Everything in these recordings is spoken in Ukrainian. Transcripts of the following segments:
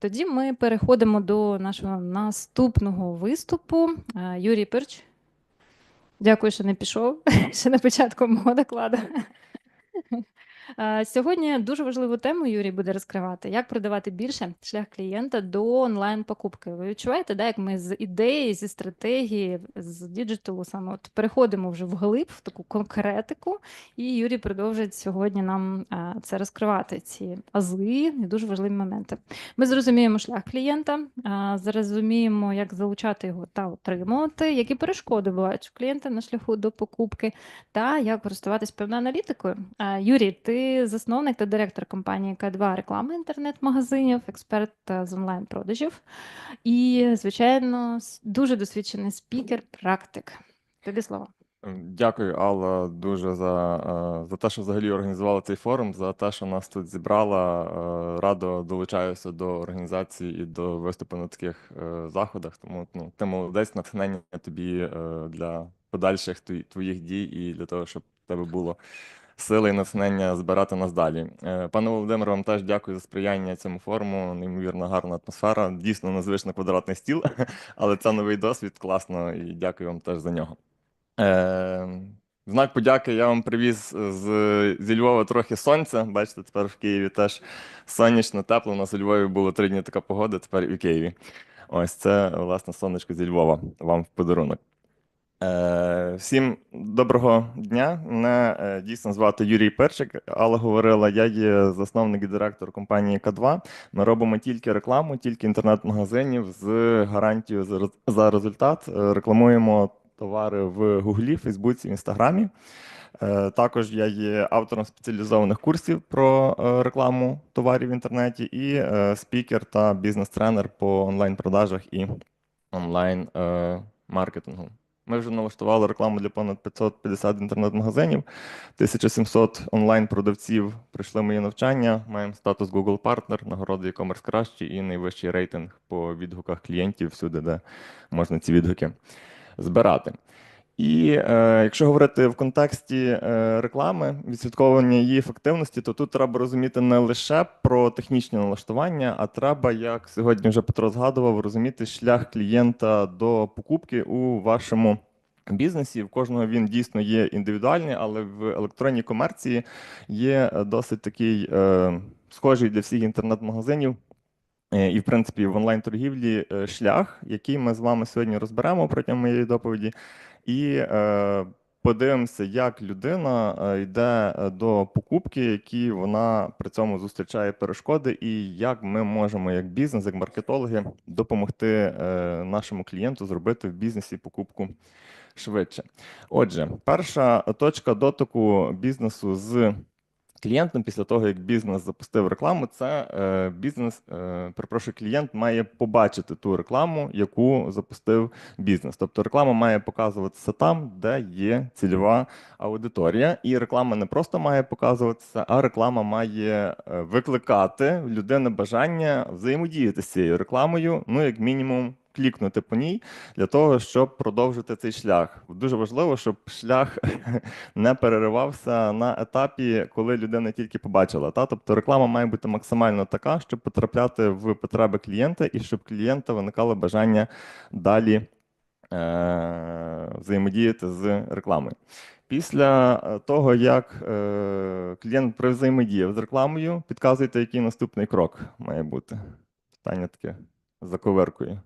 Тоді ми переходимо до нашого наступного виступу. Е, Юрій Пирч. Дякую, що не пішов ще на початку мого докладу. Е, Сьогодні дуже важливу тему Юрій буде розкривати: як продавати більше шлях клієнта до онлайн-покупки. Ви відчуваєте, да, як ми з ідеї, зі стратегії, з діджиталу саме от переходимо вже вглиб, в таку конкретику, і Юрій продовжить сьогодні нам е, це розкривати, ці ази і дуже важливі моменти. Ми зрозуміємо шлях клієнта, е, зрозуміємо, як залучати його та отримувати, які перешкоди бувають у клієнта на шляху до покупки, та як користуватись певною аналітикою. Юрій, ти засновник та директор компанії К2 реклами інтернет-магазинів, експерт е, з онлайн-продажів і, звичайно, дуже досвідчений спікер, практик. Тобі слово. Дякую, Алла, дуже за, е, за те, що взагалі організувала цей форум, за те, що нас тут зібрала. Е, Радо долучаюся до організації і до виступу на таких заходах. Тому ну, ти молодець, натхнення тобі для подальших твої- твоїх дій і для того, щоб тебе було сили і натхнення збирати нас далі. Е, Пане Володимире, вам теж дякую за сприяння цьому форуму. Неймовірно гарна атмосфера. Дійсно незвично квадратний стіл, але це новий досвід, класно, і дякую вам теж за нього. Е, знак подяки я вам привіз з, зі Львова трохи сонця. Бачите, тепер в Києві теж сонячно, тепло. У нас у Львові було три дні така погода, тепер і в Києві. Ось це, власне, сонечко зі Львова вам в подарунок. Е, всім доброго дня. Мене е, дійсно звати Юрій Перчик. Алла говорила, я є засновник і директор компанії К2. Ми робимо тільки рекламу, тільки інтернет-магазинів з гарантією за результат. Е, Рекламуємо товари в Гуглі, Фейсбуці, Інстаграмі. Також я є автором спеціалізованих курсів про рекламу товарів в інтернеті і спікер та бізнес-тренер по онлайн-продажах і онлайн-маркетингу. Ми вже налаштували рекламу для понад 550 інтернет-магазинів, 1700 онлайн-продавців пройшли мої навчання. Маємо статус Google Partner, нагороди e-commerce кращі і найвищий рейтинг по відгуках клієнтів всюди, де можна ці відгуки збирати. І е, якщо говорити в контексті е, реклами, відслідковування її ефективності, то тут треба розуміти не лише про технічні налаштування, а треба, як сьогодні вже Петро згадував, розуміти шлях клієнта до покупки у вашому бізнесі. В кожного він дійсно є індивідуальний, але в електронній комерції є е, досить такий е, схожий для всіх інтернет-магазинів. Е, І, в принципі, в онлайн-торгівлі е, шлях, який ми з вами сьогодні розберемо протягом моєї доповіді, і е, подивимося, як людина е, йде е, до покупки, які вона при цьому зустрічає перешкоди, і як ми можемо, як бізнес, як маркетологи, допомогти е, нашому клієнту зробити в бізнесі покупку швидше. Отже, перша точка дотику бізнесу з клієнтом після того, як бізнес запустив рекламу, це е, бізнес, е, перепрошую, клієнт має побачити ту рекламу, яку запустив бізнес. Тобто реклама має показуватися там, де є цільова аудиторія, і реклама не просто має показуватися, а реклама має е, викликати в людини бажання взаємодіяти з цією рекламою, ну як мінімум. Клікнути по ній для того, щоб продовжити цей шлях. Дуже важливо, щоб шлях не переривався на етапі, коли людина тільки побачила. Та? Тобто реклама має бути максимально така, щоб потрапляти в потреби клієнта і щоб клієнта виникало бажання далі е- взаємодіяти з рекламою. Після е, того, як е- клієнт взаємодіяв з рекламою, підказуйте, який наступний крок має бути. Питання таке за коверкою.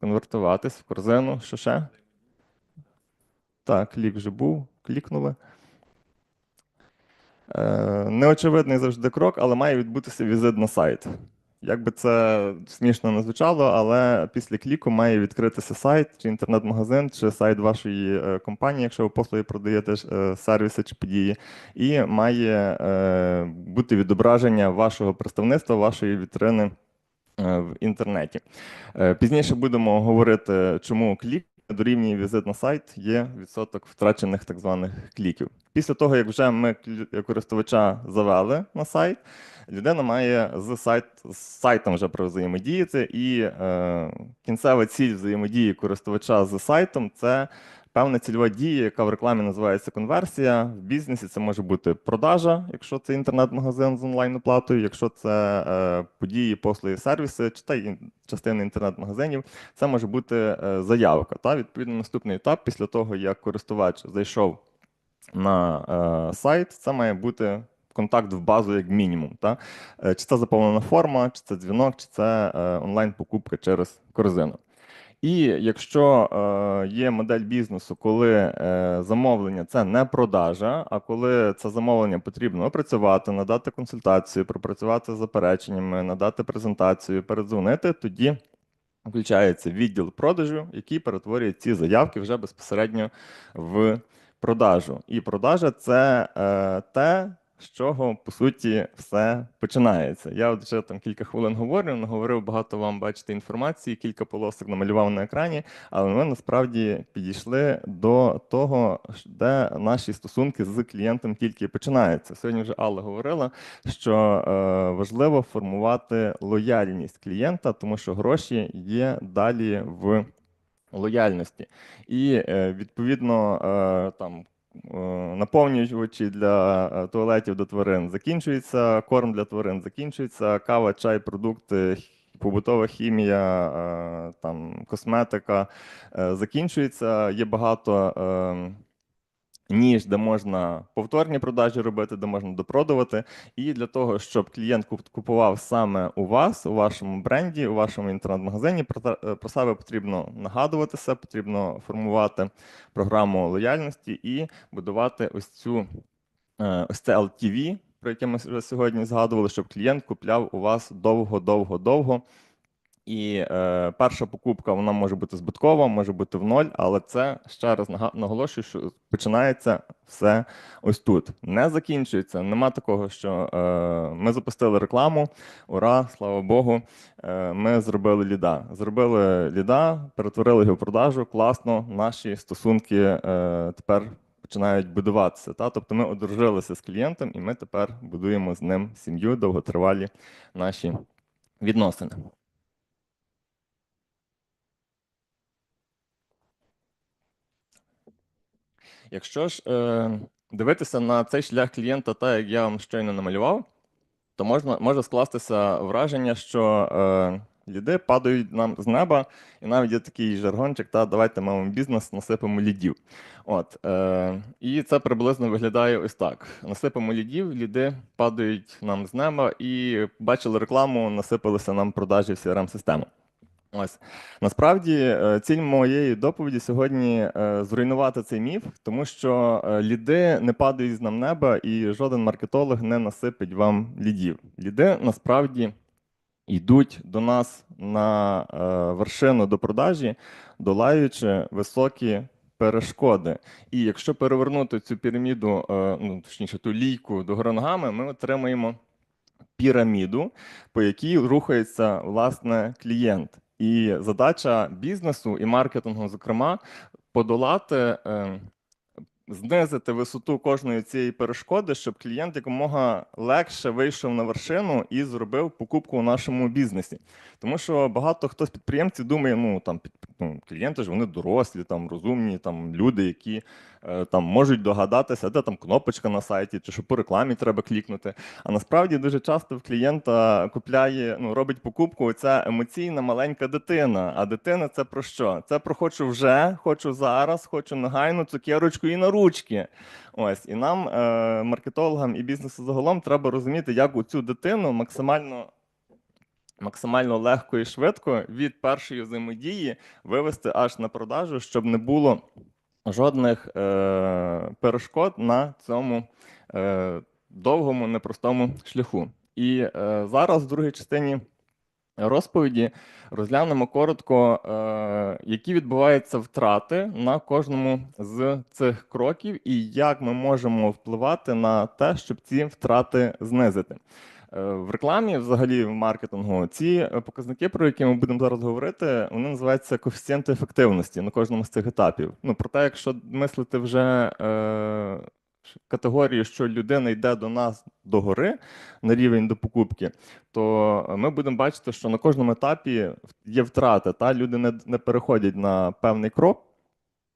Конвертуватись в корзину. Що ще? Так, клік вже був, клікнули. Е, неочевидний завжди крок, але має відбутися візит на сайт. Як би це смішно не звучало, але після кліку має відкритися сайт, чи інтернет-магазин, чи сайт вашої е, компанії, якщо ви послуги продаєте е, сервіси чи події, і має бути відображення вашого представництва, вашої вітрини в інтернеті. Е, Пізніше будемо говорити, чому клік дорівнює візит на сайт, є відсоток втрачених так званих кліків. Після того, як вже ми користувача завели на сайт, людина має з, сайт, з сайтом вже взаємодіяти, і е, кінцева ціль взаємодії користувача з сайтом це Певна цільова дія, яка в рекламі називається конверсія. В бізнесі це може бути продажа, якщо це інтернет-магазин з онлайн-оплатою, якщо це е, події, послуги, сервіси, чи та й інтернет-магазинів, це може бути е, заявка. Та відповідно наступний етап після того, як користувач зайшов на е, сайт, це має бути контакт в базу як мінімум. Та? Е, Чи це заповнена форма, чи це дзвінок, чи це е, онлайн-покупка через корзину. І якщо е, є модель бізнесу, коли е, замовлення це не продажа, а коли це замовлення потрібно опрацювати, надати консультацію, пропрацювати з запереченнями, надати презентацію, передзвонити, тоді включається відділ продажу, який перетворює ці заявки вже безпосередньо в продажу. І продажа це е, те, з чого по суті все починається. Я вже там кілька хвилин говорю, наговорив багато вам бачите інформації, кілька полосок намалював на екрані, але ми насправді підійшли до того, де наші стосунки з клієнтом тільки починаються. Сьогодні вже Алла говорила, що е, важливо формувати лояльність клієнта, тому що гроші є далі в лояльності. І е, відповідно е, там. Е, Наповнювачі для е, туалетів до тварин закінчується, корм для тварин закінчується, кава, чай, продукти, побутова хімія, е, там, косметика закінчується. Є багато е, ніж, де можна повторні продажі робити, де можна допродувати. І для того, щоб клієнт куп- купував саме у вас, у вашому бренді, у вашому інтернет-магазині, е, про себе потрібно нагадуватися, потрібно формувати програму лояльності і будувати ось цю е, ось це LTV, про яке ми сьогодні згадували, щоб клієнт купляв у вас довго, довго, довго. І е, перша покупка вона може бути збиткова, може бути в ноль, але це ще раз наголошую, що починається все ось тут. Не закінчується. Нема такого, що е, ми запустили рекламу. Ура, слава Богу. Е, ми зробили ліда. Зробили ліда, перетворили його в продажу. Класно. Наші стосунки е, тепер починають будуватися. Та? Тобто ми одружилися з клієнтом, і ми тепер будуємо з ним сім'ю, довготривалі наші відносини. Якщо ж е, дивитися на цей шлях клієнта, так як я вам щойно намалював, то можна може скластися враження, що е, ліди падають нам з неба, і навіть є такий жаргончик, та давайте ми бізнес насипемо лідів. От, е, і це приблизно виглядає ось так: насипемо лідів, ліди падають нам з неба, і бачили рекламу, насипалися нам продажі в crm систему Ось насправді е, ціль моєї доповіді сьогодні е, зруйнувати цей міф, тому що е, ліди не падають з нам неба, і жоден маркетолог не насипить вам лідів. Ліди насправді йдуть до нас на вершину до продажі, долаючи високі перешкоди. І якщо перевернути цю піраміду, ну точніше, ту лійку догори ногами, ми отримаємо піраміду, по якій рухається власне клієнт. І задача бізнесу і маркетингу, зокрема, подолати, е, знизити висоту кожної цієї перешкоди, щоб клієнт якомога легше вийшов на вершину і зробив покупку у нашому бізнесі. Тому що багато хто з підприємців думає, ну там під, ну, клієнти ж вони дорослі, там розумні, там люди, які там можуть догадатися, де там кнопочка на сайті, чи що по рекламі треба клікнути. А насправді дуже часто в клієнта купляє, ну робить покупку оця емоційна маленька дитина. А дитина це про що? Це про хочу вже, хочу зараз, хочу негайно цукерочку і на ручки. Ось і нам, е, маркетологам і бізнесу загалом, треба розуміти, як у цю дитину максимально. Максимально легко і швидко від першої взаємодії вивести аж на продажу, щоб не було жодних е, перешкод на цьому е, довгому, непростому шляху. І е, зараз в другій частині розповіді розглянемо коротко, е, які відбуваються втрати на кожному з цих кроків, і як ми можемо впливати на те, щоб ці втрати знизити. Е, В рекламі, взагалі, в маркетингу, ці е, показники, про які ми будемо зараз говорити, вони називаються коефіцієнти ефективності на кожному з цих етапів. Ну, проте, якщо мислити вже е, категорію, що людина йде до нас догори на рівень до покупки, то ми будемо бачити, що на кожному етапі є втрати. Та люди не, не переходять на певний крок.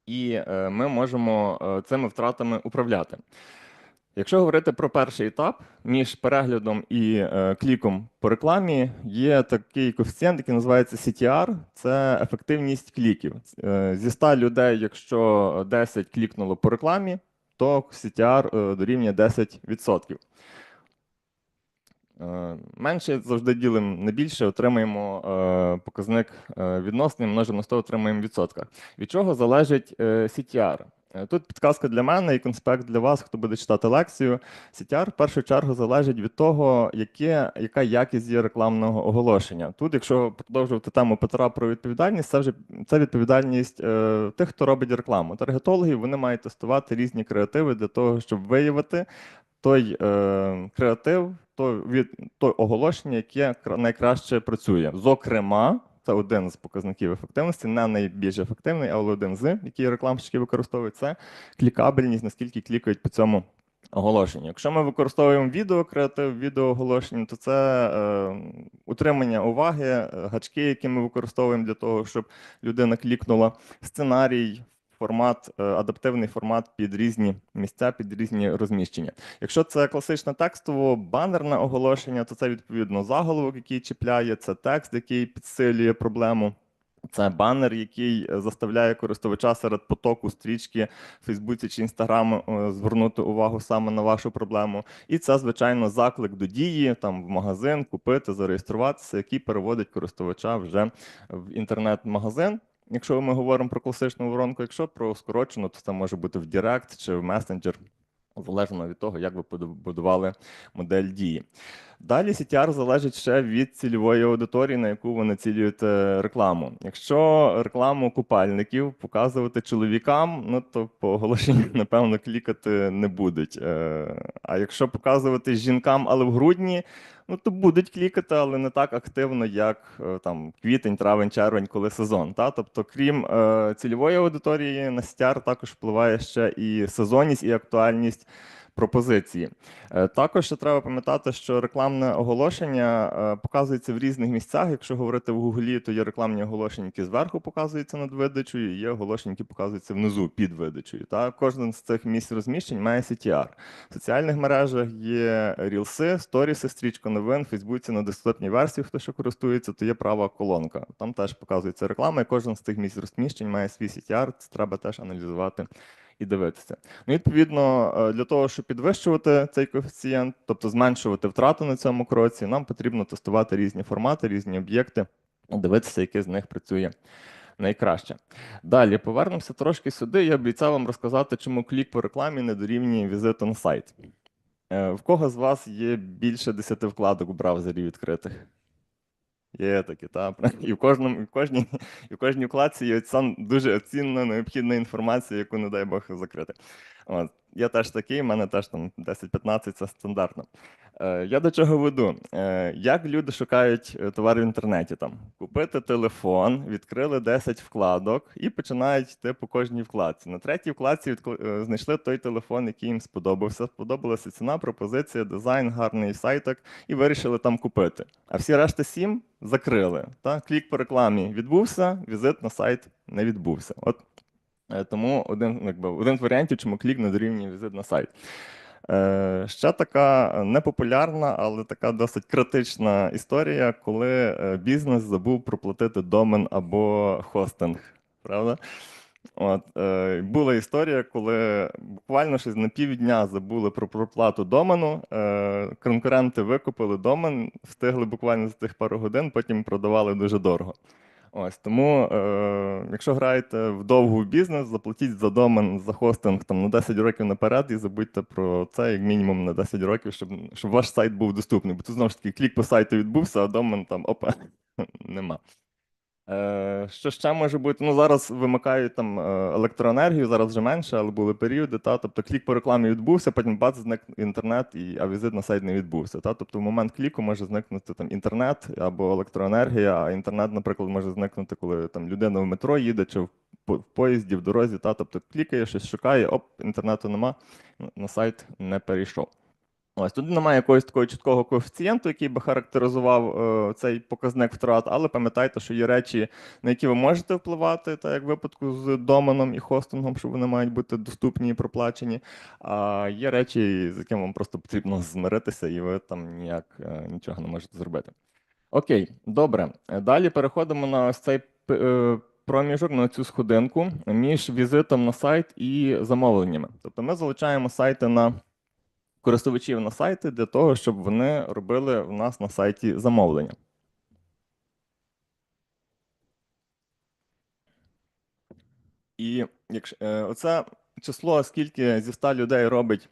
і е, ми можемо е, цими втратами управляти. Якщо говорити про перший етап, між переглядом і е, кліком по рекламі є такий коефіцієнт, який називається CTR, це ефективність кліків. Е, зі 100 людей, якщо 10 клікнуло по рекламі, то CTR е, дорівнює 10%. Е, Менше завжди ділимо на більше, отримаємо е, показник е, відносний, множимо на 100, отримаємо в відсотках. Від чого залежить е, CTR? Е, Тут підказка для мене і конспект для вас, хто буде читати лекцію. CTR в першу чергу залежить від того, яке, яка якість є рекламного оголошення. Тут, якщо продовжувати тему Петра про відповідальність, це вже це відповідальність е, тих, хто робить рекламу. Таргетологи вони мають тестувати різні креативи для того, щоб виявити той е, креатив, то від той оголошення, яке найкраще працює. Зокрема, це один з показників ефективності, не найбільш ефективний, але один з, який рекламщики використовують, це клікабельність, наскільки клікають по цьому оголошенню. Якщо ми використовуємо відео креатив, відео оголошення, то це е, утримання уваги, е, гачки, які ми використовуємо для того, щоб людина клікнула, сценарій, формат, е, адаптивний формат під різні місця, під різні розміщення. Якщо це класичне текстово банерне оголошення, то це відповідно заголовок, який чіпляє, це текст, який підсилює проблему. Це банер, який е, заставляє користувача серед потоку стрічки в Фейсбуці чи Інстаграмі е, звернути увагу саме на вашу проблему. І це, звичайно, заклик до дії, там в магазин купити, зареєструватися, який переводить користувача вже в інтернет-магазин. Якщо ми говоримо про класичну воронку, якщо про скорочену, то це може бути в Direct чи в месенджер, залежно від того, як ви побудували модель дії. Далі CTR залежить ще від цільової аудиторії, на яку ви націлюєте рекламу. Якщо рекламу купальників показувати чоловікам, ну то по оголошенню, напевно, клікати не будуть. Е, А якщо показувати жінкам, але в грудні, ну то будуть клікати, але не так активно, як е, там квітень, травень, червень, коли сезон. Та? Тобто, крім е, цільової аудиторії, на CTR також впливає ще і сезонність, і актуальність пропозиції. Е, Також ще треба пам'ятати, що рекламне оголошення е, показується в різних місцях. Якщо говорити в Гуглі, то є рекламні оголошення, які зверху показуються над видачею, є оголошення, які показуються внизу під видачею. Та кожен з цих місць розміщень має CTR. В соціальних мережах є рілси, сторіси, стрічка новин, в Фейсбуці на десктопній версії, хто ще користується, то є права колонка. Там теж показується реклама, і кожен з цих місць розміщень має свій CTR. Це треба теж аналізувати і дивитися. Ну, відповідно, е, для того, щоб підвищувати цей коефіцієнт, тобто зменшувати втрату на цьому кроці, нам потрібно тестувати різні формати, різні об'єкти, дивитися, який з них працює найкраще. Далі повернемося трошки сюди. Я обіцяв вам розказати, чому клік по рекламі не дорівнює візиту на сайт. Е, В кого з вас є більше 10 вкладок в браузері відкритих? Є такі, так. І в кожному, і в кожній, і в кожній вкладці є сам дуже цінна, необхідна інформація, яку, не дай Бог, закрити. От. Я теж такий, в мене теж там 10-15 це стандартно. Е, я до чого веду? Е, як люди шукають е, товар в інтернеті? Там Купити телефон, відкрили 10 вкладок і починають йти по кожній вкладці. На третій вкладці відкли- е, знайшли той телефон, який їм сподобався. Сподобалася ціна, пропозиція, дизайн, гарний сайтик, і вирішили там купити. А всі решта сім закрили. Та? Клік по рекламі відбувся, візит на сайт не відбувся. От тому один, якби, один з варіантів, чому клік не дорівнює візит на сайт. Е, ще така непопулярна, але така досить критична історія, коли е, бізнес забув проплатити домен або хостинг. Правда? От, е, була історія, коли буквально щось на півдня забули про проплату домену. Е, конкуренти викупили домен, встигли буквально за тих пару годин, потім продавали дуже дорого. Ось тому, е, якщо граєте в довгу бізнес, заплатіть за домен, за хостинг там на 10 років наперед і забудьте про це як мінімум на 10 років, щоб, щоб ваш сайт був доступний. Бо тут знову ж таки клік по сайту відбувся, а домен там опа нема. Е, що ще може бути? Ну зараз вимикають там е, електроенергію, зараз вже менше, але були періоди. Та тобто клік по рекламі відбувся, потім бац, зник інтернет, і а візит на сайт не відбувся. Та тобто в момент кліку може зникнути там інтернет або електроенергія. А інтернет, наприклад, може зникнути, коли там людина в метро їде чи в поїзді, в дорозі. Та тобто клікає, щось шукає, оп, інтернету нема, на сайт не перейшов. Ось тут немає якогось такого чіткого коефіцієнту, який би характеризував е, цей показник втрат, але пам'ятайте, що є речі, на які ви можете впливати, так як в випадку з доменом і хостингом, що вони мають бути доступні і проплачені. А є речі, з якими вам просто потрібно змиритися, і ви там ніяк е, нічого не можете зробити. Окей, добре. Далі переходимо на ось цей е, проміжок, на цю сходинку між візитом на сайт і замовленнями. Тобто ми залучаємо сайти на користувачів на сайти для того, щоб вони робили в нас на сайті замовлення. І якщо е, оце число, скільки зі 100 людей робить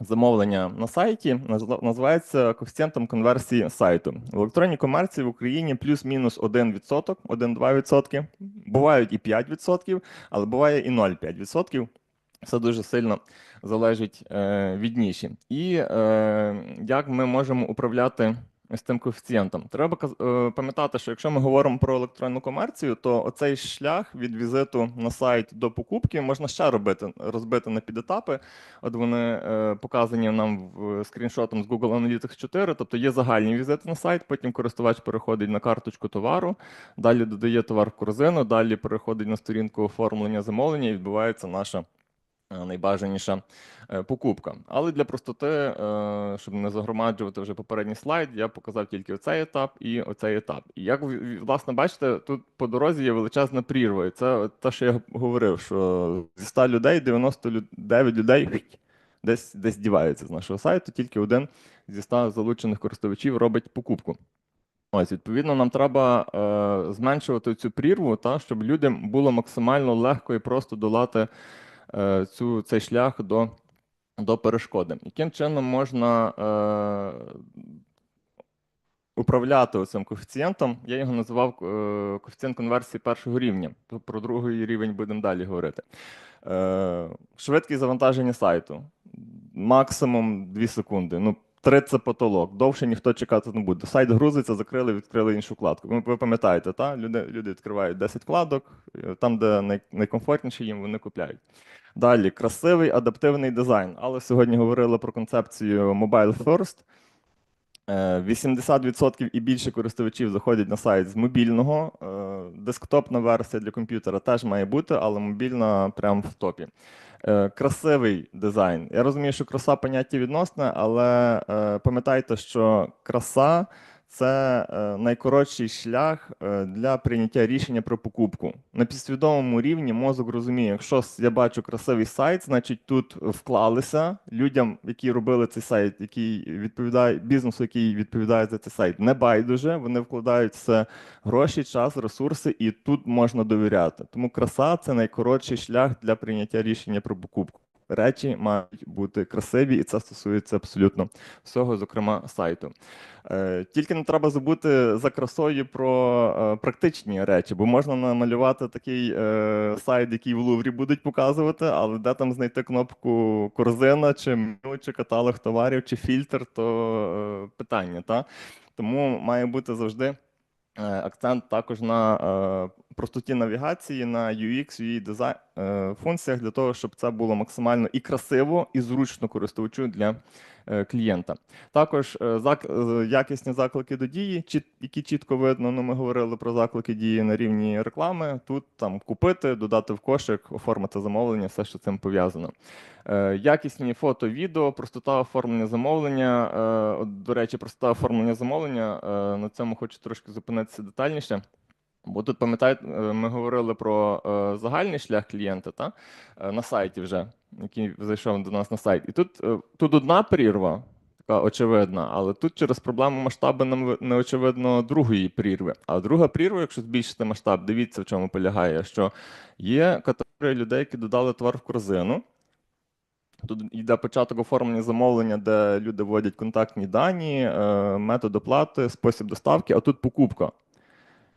замовлення на сайті, називається коефіцієнтом конверсії сайту. В електронній комерції в Україні плюс-мінус 1%, 1-2%. Бувають і 5%, але буває і 0,5%. Все дуже сильно залежить е, від ніші. І е, як ми можемо управляти з тим коефіцієнтом? Треба е, пам'ятати, що якщо ми говоримо про електронну комерцію, то оцей шлях від візиту на сайт до покупки можна ще робити, розбити на підетапи. От вони е, показані нам в скріншотом з Google Analytics 4. Тобто є загальні візити на сайт, потім користувач переходить на карточку товару, далі додає товар в корзину, далі переходить на сторінку оформлення замовлення і відбувається наша е, найбажаніша е, покупка. Але для простоти, е, щоб не загромаджувати вже попередній слайд, я показав тільки оцей етап і оцей етап. І як ви власне бачите, тут по дорозі є величезна прірва. І це те, що я говорив, що зі 100 людей 99 людей десь десь діваються з нашого сайту, тільки один зі 100 залучених користувачів робить покупку. Ось, відповідно, нам треба е, зменшувати цю прірву, та, щоб людям було максимально легко і просто долати е, цю, цей шлях до, до перешкоди. Яким чином можна е, управляти цим коефіцієнтом? Я його називав е, коефіцієнт конверсії першого рівня. Про другий рівень будемо далі говорити. Е, швидкість завантаження сайту. Максимум 2 секунди. Ну, 3 це потолок. Довше ніхто чекати не буде. Сайт грузиться, закрили, відкрили іншу вкладку. Ви, ви пам'ятаєте, та? Люди, люди відкривають 10 вкладок, е, там, де най, найкомфортніше їм, вони купляють. Далі красивий адаптивний дизайн. Але сьогодні говорили про концепцію Mobile First. Е, 80% і більше користувачів заходять на сайт з мобільного. Е, Десктопна версія для комп'ютера теж має бути, але мобільна прямо в топі. Е, Красивий дизайн. Я розумію, що краса поняття відносне, але е, пам'ятайте, що краса це е, найкоротший шлях е, для прийняття рішення про покупку. На підсвідомому рівні мозок розуміє, якщо я бачу красивий сайт, значить тут вклалися людям, які робили цей сайт, який відповідає бізнесу, який відповідає за цей сайт. Не байдуже, вони вкладають все гроші, час, ресурси, і тут можна довіряти. Тому краса це найкоротший шлях для прийняття рішення про покупку. Речі мають бути красиві, і це стосується абсолютно всього, зокрема сайту. Е, Тільки не треба забути за красою про е, практичні речі, бо можна намалювати такий е, сайт, який в Луврі будуть показувати, але де там знайти кнопку корзина, чи меню, чи каталог товарів, чи фільтр, то питання. Та? Тому має бути завжди. Е, Акцент також на е, простоті навігації, на UX, UI дизайн е, функціях для того, щоб це було максимально і красиво, і зручно користувачу для клієнта. Також е, е, якісні заклики до дії, які чітко видно. Ну, ми говорили про заклики дії на рівні реклами. Тут там купити, додати в кошик, оформити замовлення, все, що цим пов'язано. Е, Якісні фото, відео, простота оформлення замовлення. Е, До речі, простота оформлення замовлення. е, На цьому хочу трошки зупинитися детальніше. Бо тут, пам'ятаєте, е, ми говорили про е, загальний шлях клієнта та? е, на сайті вже, який зайшов до нас на сайт. І тут, е, тут одна прірва, така очевидна, але тут через проблему масштабу нам не очевидно другої прірви. А друга прірва, якщо збільшити масштаб, дивіться, в чому полягає, що є категорія людей, які додали товар в корзину. Тут йде початок оформлення замовлення, де люди вводять контактні дані, е, метод оплати, спосіб доставки, а тут покупка.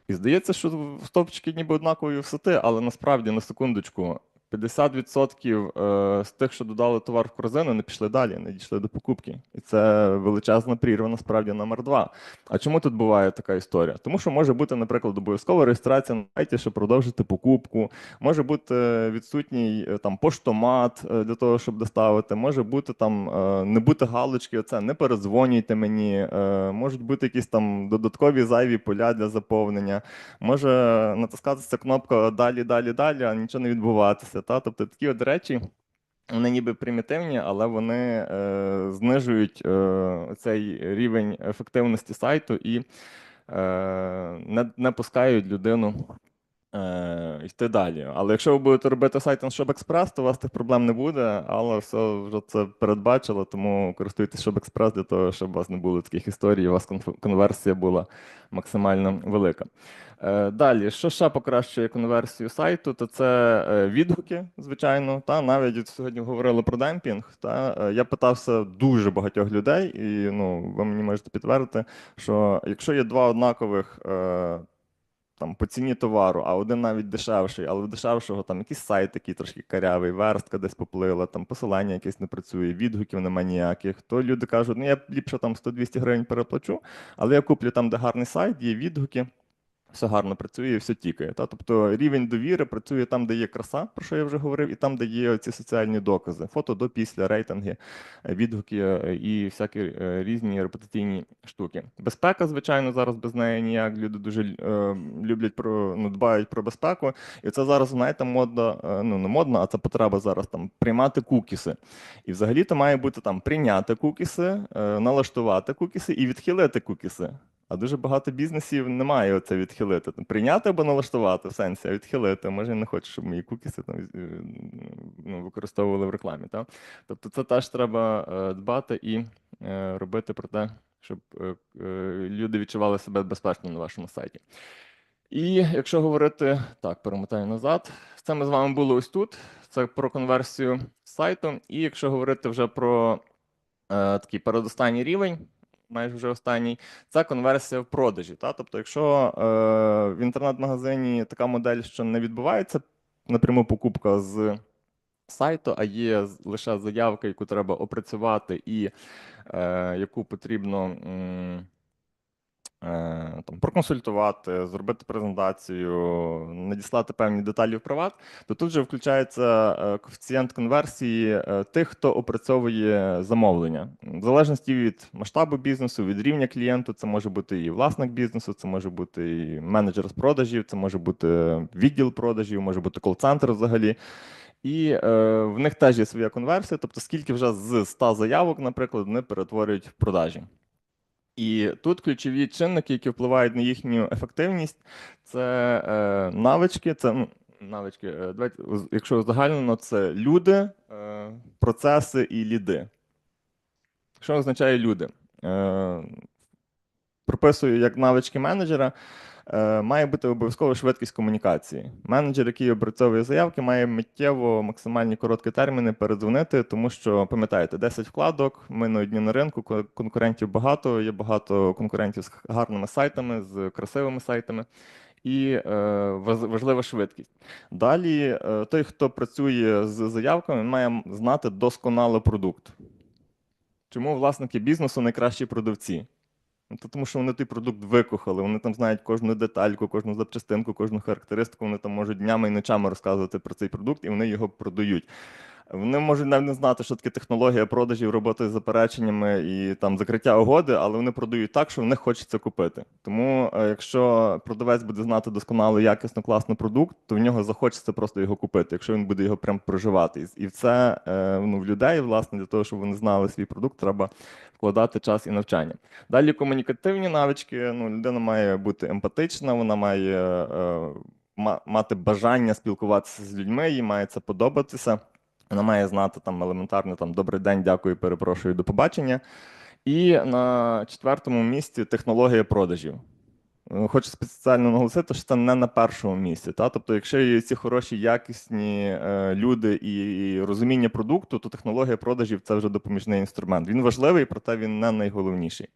І здається, що стовпчики ніби однакові висоти, але насправді на секундочку 50% е, з тих, що додали товар в корзину, не пішли далі, не дійшли до покупки. І це величезна прірва, насправді, номер два. А чому тут буває така історія? Тому що може бути, наприклад, обов'язкова реєстрація на сайті, щоб продовжити покупку, може бути відсутній е, там поштомат е, для того, щоб доставити, може бути там не бути галочки, оце не передзвонюйте мені, можуть бути якісь там додаткові зайві поля для заповнення, може натискатися кнопка далі, далі, далі, а нічого не відбуватися. Та? Тобто такі от речі. Вони ніби примітивні, але вони е, знижують е, цей рівень ефективності сайту і е, не, не пускають людину е, йти далі. Але якщо ви будете робити сайт на ShopExpress, то у вас тих проблем не буде, але все вже це передбачило, тому користуйтесь ShopExpress для того, щоб у вас не було таких історій, у вас конверсія була максимально велика. Е, Далі, що ще покращує конверсію сайту, то це е, відгуки, звичайно. Та навіть сьогодні говорили про демпінг. Та е, я питався дуже багатьох людей, і ну ви мені можете підтвердити, що якщо є два однакових. е, Там по ціні товару, а один навіть дешевший, але в дешевшого там якийсь сайт такий трошки карявий, верстка десь поплила, там посилання якесь не працює, відгуків немає ніяких. То люди кажуть, ну я ліпше там 100-200 гривень переплачу, але я куплю там, де гарний сайт, є відгуки, все гарно працює, і все тікає. Та? Тобто рівень довіри працює там, де є краса, про що я вже говорив, і там, де є ці соціальні докази, фото до після, рейтинги, е, відгуки е, і всякі е, різні репутаційні штуки. Безпека, звичайно, зараз без неї ніяк. Люди дуже е, люблять про ну, дбають про безпеку. І це зараз, знаєте, модно, ну не модно, а це потреба зараз там приймати кукіси. І взагалі то має бути там прийняти кукіси, е, налаштувати кукіси і відхилити кукіси. А дуже багато бізнесів немає оце відхилити. Прийняти або налаштувати в сенсі, а відхилити. Може, я не хочу, щоб мої кукіси там е, ну, використовували в рекламі. Та? Тобто це теж треба е, дбати і е, робити про те, щоб люди відчували себе безпечно на вашому сайті. І якщо говорити так, перемотаю назад, це ми з вами були ось тут. Це про конверсію сайту. І якщо говорити вже про е, такий передостанній рівень, майже вже останній, це конверсія в продажі. Та? Тобто, якщо е, в інтернет-магазині така модель, що не відбувається напряму покупка з сайту, а є лише заявка, яку треба опрацювати, і е, яку потрібно. м, Там, проконсультувати, зробити презентацію, надіслати певні деталі в приват, то тут вже включається е, коефіцієнт конверсії е, тих, хто опрацьовує замовлення. В залежності від масштабу бізнесу, від рівня клієнту, це може бути і власник бізнесу, це може бути і менеджер з продажів, це може бути відділ продажів, може бути кол-центр взагалі. І е, в них теж є своя конверсія, тобто скільки вже з 100 заявок, наприклад, вони перетворюють в продажі. І тут ключові чинники, які впливають на їхню ефективність, це е, навички, це ну, навички, е, давайте, якщо узагальнено, це люди, е, процеси і ліди. Що означає люди? Прописую як навички менеджера. Е, має бути обов'язково швидкість комунікації. Менеджер, який опрацьовує заявки, має миттєво максимальні короткі терміни передзвонити, тому що пам'ятаєте, 10 вкладок. Ми на одні на ринку, конкурентів багато. Є багато конкурентів з гарними сайтами, з красивими сайтами. І е, важлива швидкість. Далі, е, той, хто працює з заявками, має знати досконало продукт. Чому власники бізнесу найкращі продавці? Ну, тому що вони той продукт викохали, вони там знають кожну детальку, кожну запчастинку, кожну характеристику, вони там можуть днями і ночами розказувати про цей продукт, і вони його продають. Вони можуть навіть не знати, що таке технологія продажів, роботи з запереченнями і там закриття угоди, але вони продають так, що в них хочеться купити. Тому, е, якщо продавець буде знати досконало, якісно, класно продукт, то в нього захочеться просто його купити, якщо він буде його прям проживати. І в це е, ну, в людей, власне, для того, щоб вони знали свій продукт, треба вкладати час і навчання. Далі комунікативні навички. Ну, людина має бути емпатична, вона має е, мати бажання спілкуватися з людьми, їй має це подобатися. Вона має знати там елементарно там добрий день, дякую, перепрошую, до побачення. І на четвертому місці технологія продажів. Хочу спеціально наголосити, що це не на першому місці. Та? Тобто, якщо є ці хороші, якісні е, люди і, і розуміння продукту, то технологія продажів це вже допоміжний інструмент. Він важливий, проте він не найголовніший.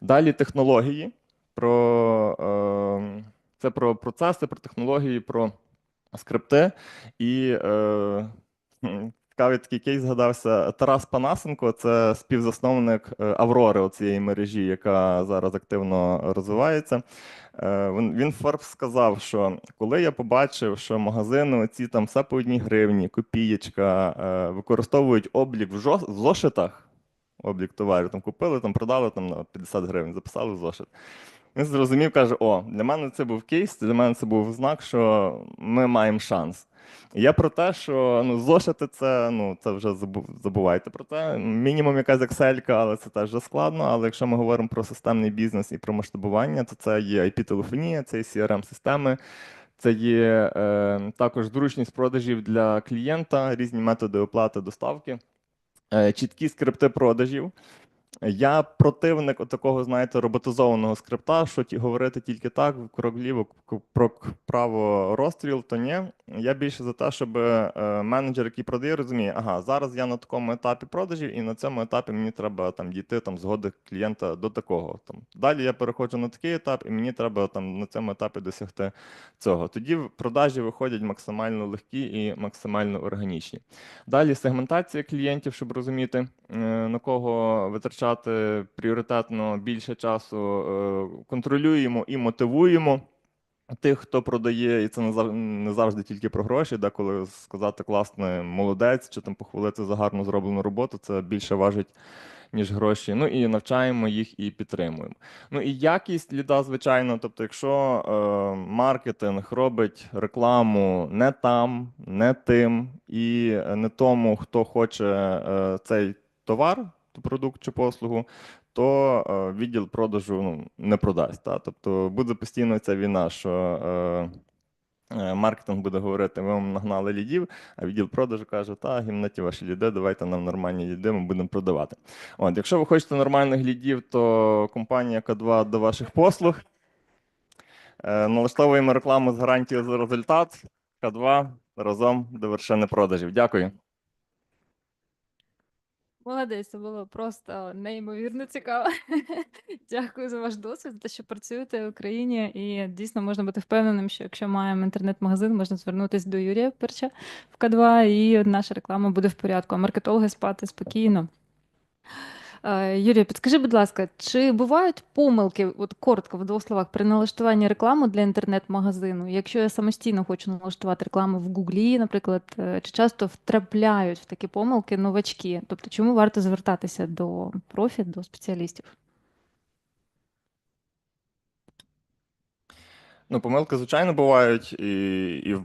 Далі технології. Про, е, це про процеси, про технології, про скрипти. І е, цікавий такий кейс згадався. Тарас Панасенко, це співзасновник е, Аврори, цієї мережі, яка зараз активно розвивається. Е, Він, Forbes сказав, що коли я побачив, що магазини ці там все по одній гривні, копієчка, е, використовують облік в, в зошитах, облік товарів, там купили, там продали там на 50 гривень, записали в зошит. Він зрозумів, каже: О, для мене це був кейс, для мене це був знак, що ми маємо шанс. Я про те, що ну, зошити це, ну, це вже забувайте про це. Мінімум якась Excel, але це теж складно. Але якщо ми говоримо про системний бізнес і про масштабування, то це є IP-телефонія, це є CRM-системи, це є е, також зручність продажів для клієнта, різні методи оплати доставки, е, чіткі скрипти продажів. Я противник такого, знаєте, роботизованого скрипта, що ті говорити тільки так, крок вліво, к- крок вправо розстріл, то ні. Я більше за те, щоб е, менеджер, який продає, розуміє, ага, зараз я на такому етапі продажів, і на цьому етапі мені треба там дійти там згоди клієнта до такого. Там далі я переходжу на такий етап, і мені треба там на цьому етапі досягти цього. Тоді продажі виходять максимально легкі і максимально органічні. Далі сегментація клієнтів, щоб розуміти, е, на кого витрачати пріоритетно більше часу, е, контролюємо і мотивуємо. Тих, хто продає, і це не зав- не завжди тільки про гроші, деколи сказати класне молодець чи там похвалити за гарно зроблену роботу, це більше важить, ніж гроші. Ну і навчаємо їх і підтримуємо. Ну і якість ліда, звичайно. Тобто, якщо е, маркетинг робить рекламу не там, не тим і не тому, хто хоче е, цей товар, продукт чи послугу, то е, відділ продажу ну, не продасть. Та? Тобто буде постійно ця війна, що е, е, маркетинг буде говорити, ми вам нагнали лідів, а відділ продажу каже, та гімнаті ваші ліди, давайте нам нормальні ліди, ми будемо продавати. От, якщо ви хочете нормальних лідів, то компанія К2 до ваших послуг. Налаштовуємо рекламу з гарантією за результат. К2 разом до вершини продажів. Дякую. Молодець, це було просто неймовірно цікаво. Дякую за ваш досвід, за те, що працюєте в Україні. І дійсно можна бути впевненим, що якщо маємо інтернет-магазин, можна звернутися до Юрія Перча в К2, і наша реклама буде в порядку. А маркетологи спати спокійно. Е, Юрія, підскажи, будь ласка, чи бувають помилки, от коротко в двох словах, при налаштуванні реклами для інтернет-магазину? Якщо я самостійно хочу налаштувати рекламу в Гуглі, наприклад, е, чи часто втрапляють в такі помилки новачки? Тобто, чому варто звертатися до профі, до спеціалістів? Ну, помилки, звичайно, бувають, і, і,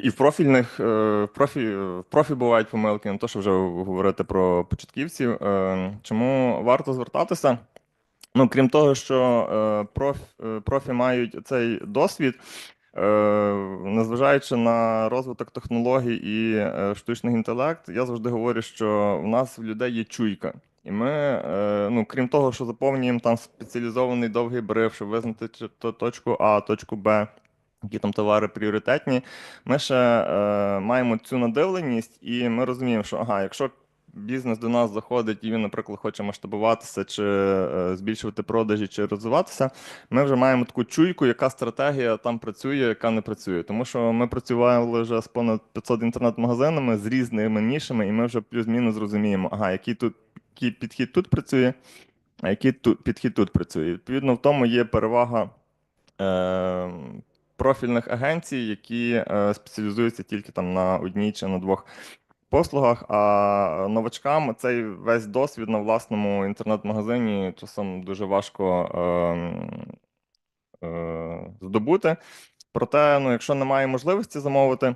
і в профільних е, профі, профі бувають помилки, не то, що вже говорити про початківців. Е, Чому варто звертатися? Ну, крім того, що е, проф, профі мають цей досвід, незважаючи на розвиток технологій і штучний інтелект, я завжди говорю, що в нас в людей є чуйка. І ми, ну, крім того, що заповнюємо там спеціалізований довгий бриф, щоб визнати точку А, точку Б, які там товари пріоритетні, ми ще е, маємо цю надивленість, і ми розуміємо, що ага, якщо бізнес до нас заходить і він, наприклад, хоче масштабуватися, чи е, збільшувати продажі, чи розвиватися, ми вже маємо таку чуйку, яка стратегія там працює, яка не працює. Тому що ми працювали вже з понад 500 інтернет-магазинами з різними нішами, і ми вже плюс-мінус зрозуміємо, ага, який тут який підхід тут працює, а який тут підхід тут працює. Відповідно, в тому є перевага. Е, Профільних агенцій, які е, спеціалізуються тільки там на одній чи на двох послугах, а новачкам цей весь досвід на власному інтернет-магазині часом дуже важко е, е, здобути. Проте, ну, якщо немає можливості замовити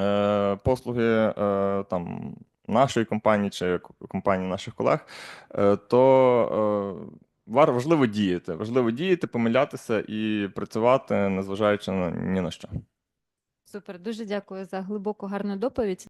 е, послуги е, там, нашої компанії чи компанії наших колег, е, то е, вар- важливо діяти. Важливо діяти, помилятися і працювати, незважаючи на ні на що. Супер, дуже дякую за глибоку гарну доповідь.